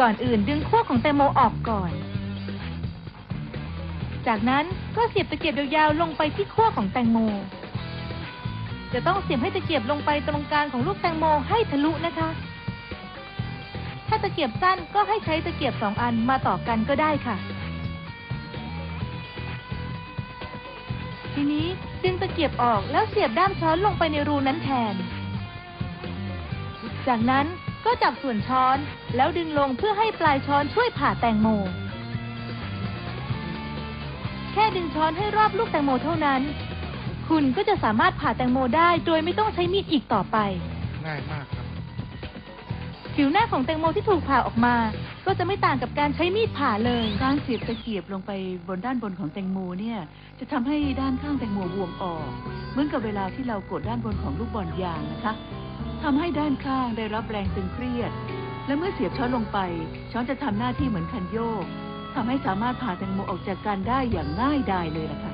ก่อนอื่นดึงขั้วของแตงโมออกก่อน จากนั้นก็เสียบตะเกียบยาวๆลงไปที่ขั้วของแตงโม จะต้องเสียบให้ตะเกียบลงไปตรงกลางของลูกแตงโมให้ทะลุนะคะ ถ้าตะเกียบสั้นก็ให้ใช้ตะเกียบสองอันมาต่อกันก็ได้ค่ะ ทีนี้ดึงตะเกียบออกแล้วเสียบด้ามช้อนลงไปในรูนั้นแทน จากนั้น ก็จับส่วนช้อน แล้วดึงลงเพื่อให้ปลายช้อนช่วยผ่าแตงโม แค่ดึงช้อนให้รอบลูกแตงโมเท่านั้น คุณก็จะสามารถผ่าแตงโมได้โดยไม่ต้องใช้มีดอีกต่อไป ง่ายมากครับ ผิวหน้าของแตงโมที่ถูกผ่าออกมา ก็จะไม่ต่างกับการใช้มีดผ่าเลย การเสียบตะเกียบลงไปบนด้านบนของแตงโมเนี่ย จะทำให้ด้านข้างแตงโมบวมออก เหมือนกับเวลาที่เรากดด้านบนของลูกบอลยางนะคะ ทำให้ด้านข้างได้รับแรงตึงเครียด และเมื่อเสียบช้อนลงไป ช้อนจะทำหน้าที่เหมือนคันโยกทำให้สามารถผ่าแตงโมออกจากกันได้อย่างง่ายดายเลยล่ะค่ะ